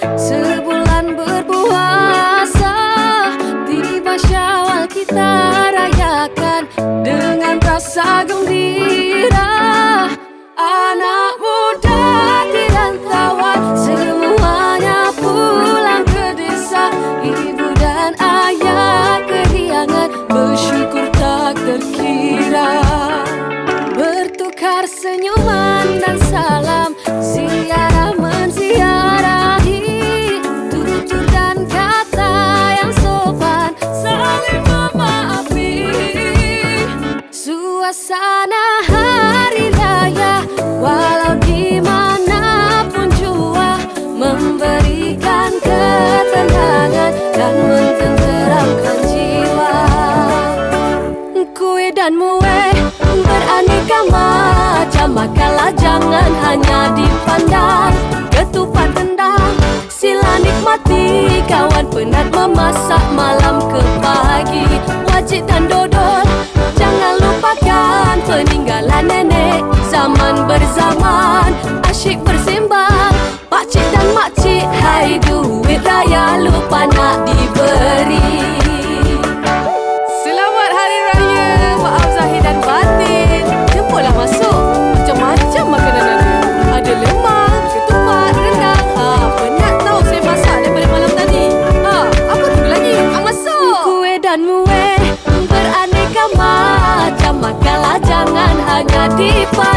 Sebulan berpuasa Tiba syawal kita rayakan Dengan rasa gembira. Anak muda di rantauan Semuanya pulang ke desa. Ibu dan ayah keriangan Bersyukur tak terkira. Bertukar senyuman dan salam Ziarah Suasana hari raya Walau di mana pun jua Memberikan ketenangan Dan mententeramkan jiwa. Kue dan mue beraneka macam Makalah jangan hanya dipandang. Ketupat rendang sila nikmati Kawan penat memasak malam ke Peninggalan nenek zaman berzaman. Asyik bersembang Pakcik dan makcik Hai duit raya. Lupa nak diberi jangan hanya